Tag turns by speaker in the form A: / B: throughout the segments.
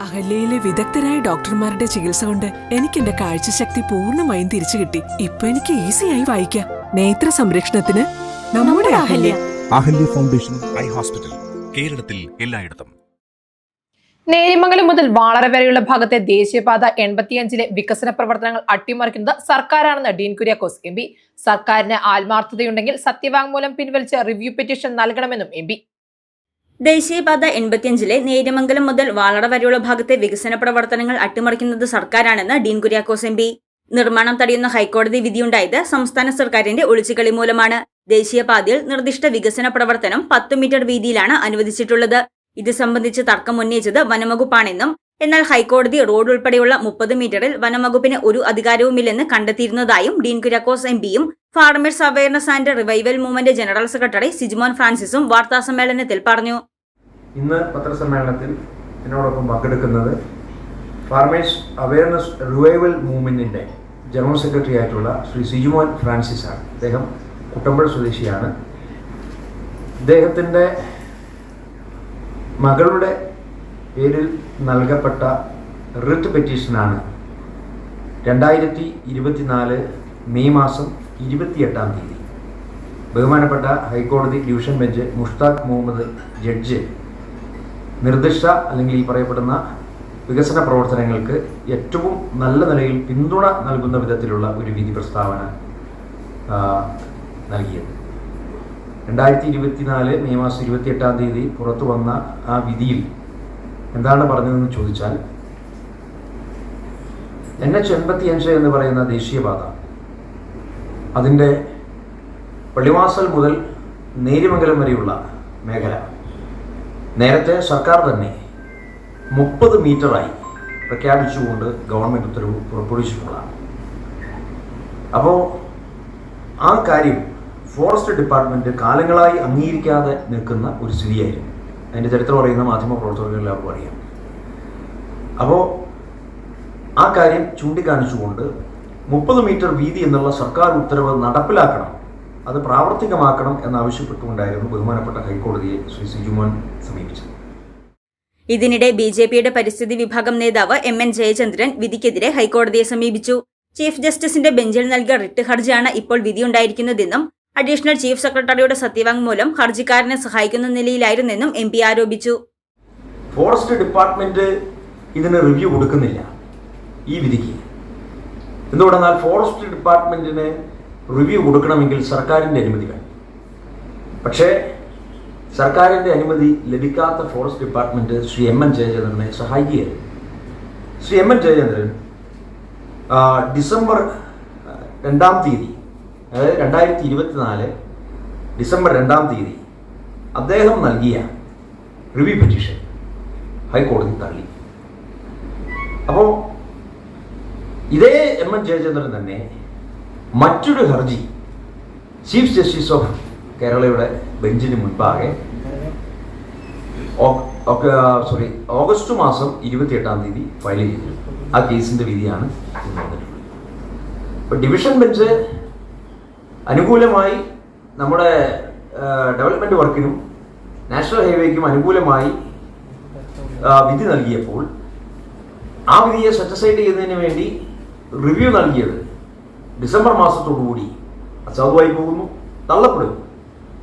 A: അഹല്യയിലെ വിദഗ്ധരായ ഡോക്ടർമാരുടെ ചികിത്സ കൊണ്ട് എനിക്ക് എന്റെ കാഴ്ചശക്തി പൂർണമായും തിരിച്ചു കിട്ടി. ഇപ്പൊ എനിക്ക് ഈസിയായി വായിക്കാം. നേത്ര സംരക്ഷണത്തിന് നമ്മുടെ Ahalya.
B: Ahalya. Foundation eye hospital കേരളത്തിൽ എല്ലായിടത്തും.
C: നേരിമംഗലം മുതൽ വാളറ വരെയുള്ള ഭാഗത്തെ ദേശീയപാത എൺപത്തിയഞ്ചിലെ വികസന പ്രവർത്തനങ്ങൾ അട്ടിമറിക്കുന്നത് സർക്കാരാണെന്ന് ഡീൻ കുര്യാക്കോസ് എം പി. സർക്കാരിന് ആത്മാർത്ഥതയുണ്ടെങ്കിൽ സത്യവാങ്മൂലം പിൻവലിച്ച് റിവ്യൂ പെറ്റീഷൻ നൽകണമെന്നും എം പി.
D: ദേശീയപാത എൺപത്തിയഞ്ചിലെ നേര്യമംഗലം മുതൽ വാളട വരെയുള്ള ഭാഗത്തെ വികസന പ്രവർത്തനങ്ങൾ അട്ടിമറിക്കുന്നത് സർക്കാരാണെന്ന് ഡീൻ കുര്യാക്കോസ് എം പി. നിർമ്മാണം തടയുന്ന ഹൈക്കോടതി വിധിയുണ്ടായത് സംസ്ഥാന സർക്കാരിന്റെ ഒളിച്ചുകളി മൂലമാണ്. ദേശീയപാതയിൽ നിർദ്ദിഷ്ട വികസന പ്രവർത്തനം പത്ത് മീറ്റർ വീതിയിലാണ് അനുവദിച്ചിട്ടുള്ളത്. ഇത് സംബന്ധിച്ച് തർക്കം ഉന്നയിച്ചത് വനംവകുപ്പാണെന്നും എന്നാൽ ഹൈക്കോടതി റോഡ് ഉൾപ്പെടെയുള്ള മുപ്പത് മീറ്ററിൽ വനംവകുപ്പിന് ഒരു അധികാരവുമില്ലെന്ന് കണ്ടെത്തിയിരുന്നതായും ഡീൻ കുര്യാക്കോസ് എം പിയും farmers awareness and revival movement general secretary Sijmon ഫ്രാൻസിസും വാർത്താസമ്മേളനത്തിൽ പറഞ്ഞു.
E: ഇന്ന് പത്രസമ്മേളനത്തിൽ എന്നോടൊപ്പം പങ്കെടുക്കുന്നത് ഫാർമേഴ്സ് അവയർനെസ് റിവൈവൽ മൂവ്മെന്റിന്റെ ജനറൽ സെക്രട്ടറി ആയിട്ടുള്ള ശ്രീ സിജുമോൻ ഫ്രാൻസിസ് ആണ് അദ്ദേഹം കുട്ടമ്പൾ സ്വദേശിയാണ്. അദ്ദേഹത്തിന്റെ മകളുടെ പേരിൽ നൽകപ്പെട്ട റിട്ട് പെറ്റീഷനാണ് രണ്ടായിരത്തി ഇരുപത്തിനാല് മെയ് മാസം ഇരുപത്തിയെട്ടാം തീയതി. ബഹുമാനപ്പെട്ട high court division bench Mushtaq Muhammad judge നിർദ്ദിഷ്ട അല്ലെങ്കിൽ പറയപ്പെടുന്ന വികസന പ്രവർത്തനങ്ങൾക്ക് ഏറ്റവും നല്ല നിലയിൽ പിന്തുണ നൽകുന്ന വിധത്തിലുള്ള ഒരു വിധി പ്രസ്താവന നൽകിയത്. രണ്ടായിരത്തി ഇരുപത്തിനാല് മെയ് മാസം ഇരുപത്തിയെട്ടാം തീയതി പുറത്തു വന്ന ആ വിധിയിൽ എന്താണ് പറഞ്ഞതെന്ന് ചോദിച്ചാൽ എൻ എച്ച് എൺപത്തിയഞ്ച് എന്ന് പറയുന്ന ദേശീയപാത അതിന്റെ പള്ളിവാസൽ മുതൽ നേരിമംഗലം വരെയുള്ള മേഖല നേരത്തെ സർക്കാർ തന്നെ മുപ്പത് മീറ്ററായി പ്രഖ്യാപിച്ചുകൊണ്ട് ഗവൺമെന്റ് ഉത്തരവ് പുറപ്പെടുവിച്ചിട്ടുള്ളതാണ്. അപ്പോൾ ആ കാര്യം ഫോറസ്റ്റ് ഡിപ്പാർട്ട്മെന്റ് കാലങ്ങളായി അംഗീകരിക്കാതെ നിൽക്കുന്ന ഒരു സ്ഥിതിയായിരുന്നു. അതിന്റെ ചരിത്രം അറിയുന്ന മാധ്യമ പ്രവർത്തകർക്കെല്ലാവർക്കും അറിയാം. അപ്പോൾ ആ കാര്യം ചൂണ്ടിക്കാണിച്ചുകൊണ്ട് മുപ്പത് മീറ്റർ വീതി എന്നുള്ള സർക്കാർ ഉത്തരവ് നടപ്പിലാക്കണം അത് പ്രാവർത്തികമാക്കണം എന്നാവശ്യപ്പെട്ടുകൊണ്ടായിരുന്നു ബഹുമാനപ്പെട്ട ഹൈക്കോടതിയെ ശ്രീ സിജുമോൻ സമീപിച്ചത്.
D: ഇതിനിടെ ബി ജെ പിയുടെ പരിസ്ഥിതി വിഭാഗം നേതാവ് എം എൻ ജയചന്ദ്രൻ വിധിക്കെതിരെ ഹൈക്കോടതിയെ സമീപിച്ചു. ചീഫ് ജസ്റ്റിസിന്റെ ബെഞ്ചിൽ നൽകിയ റിട്ട് ഹർജിയാണ് ഇപ്പോൾ വിധിയുണ്ടായിരിക്കുന്നതെന്നും അഡീഷണൽ ചീഫ് സെക്രട്ടറിയുടെ സത്യവാങ്മൂലം ഹർജിക്കാരനെ സഹായിക്കുന്ന നിലയിലായിരുന്നെന്നും എം പി ആരോപിച്ചു.
E: ഫോറസ്റ്റ് ഡിപ്പാർട്ട്മെന്റ് ഇതിന് റിവ്യൂ കൊടുക്കുന്നില്ല. ഈ വിധിക്ക്. എന്തുകൊണ്ടെന്നാൽ ഫോറസ്റ്റ് ഡിപ്പാർട്ട്മെന്റിന് റിവ്യൂ കൊടുക്കണമെങ്കിൽ സർക്കാരിന്റെ അനുമതി വേണം. പക്ഷേ സർക്കാരിന്റെ അനുമതി ലഭിക്കാത്ത forest department Shri M N ജയചന്ദ്രനെ സഹായിക്കുകയായിരുന്നു Shri M N Jayachandran December രണ്ടാം തീയതി അതായത് രണ്ടായിരത്തി ഇരുപത്തിനാല് ഡിസംബർ രണ്ടാം തീയതി അദ്ദേഹം നൽകിയ റിവ്യൂ പെറ്റീഷൻ ഹൈക്കോടതി തള്ളി. അപ്പോൾ ഇതേ എം എൻ ജയചന്ദ്രൻ തന്നെ മറ്റൊരു ഹർജി ചീഫ് ജസ്റ്റിസ് ഓഫ് കേരളയുടെ ബെഞ്ചിന് മുൻപാകെ സോറി ഓഗസ്റ്റ് മാസം ഇരുപത്തിയെട്ടാം തീയതി ഫയൽ ചെയ്തിരുന്നു. ആ കേസിന്റെ വിധിയാണ് ഡിവിഷൻ ബെഞ്ച് അനുകൂലമായി നമ്മുടെ ഡെവലപ്മെന്റ് വർക്കിനും നാഷണൽ ഹൈവേക്കും അനുകൂലമായി വിധി നൽകിയപ്പോൾ ആ വിധിയെ സെറ്റിസൈഡ് ചെയ്യുന്നതിന് വേണ്ടി റിവ്യൂ നൽകിയത് ഡിസംബർ മാസത്തോടുകൂടി അസാധുവായി പോകുന്നു തള്ളപ്പെടുന്നു.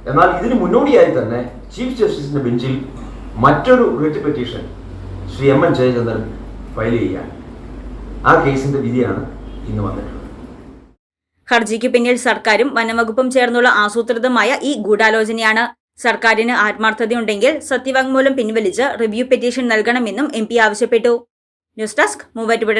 E: എന്നാൽ ഇതിന് മുന്നോടിയായി തന്നെ ചീഫ് ജസ്റ്റിസിന്റെ ബെഞ്ചിൽ മറ്റൊരു writ petition Shri M N Jayachandran file ചെയ്യാൻ ആ കേസിന്റെ വിധിയാണ് ഇന്ന് വന്നിട്ടുള്ളത്.
D: ഹർജിക്ക് പിന്നിൽ സർക്കാരും വനംവകുപ്പും ചേർന്നുള്ള ആസൂത്രിതമായ ഈ ഗൂഢാലോചനയാണ്. സർക്കാരിന് ആത്മാർത്ഥതയുണ്ടെങ്കിൽ സത്യവാങ്മൂലം പിൻവലിച്ച് റിവ്യൂ പെറ്റീഷൻ നൽകണമെന്നും എം പി ആവശ്യപ്പെട്ടു. News desk Muvattupuzha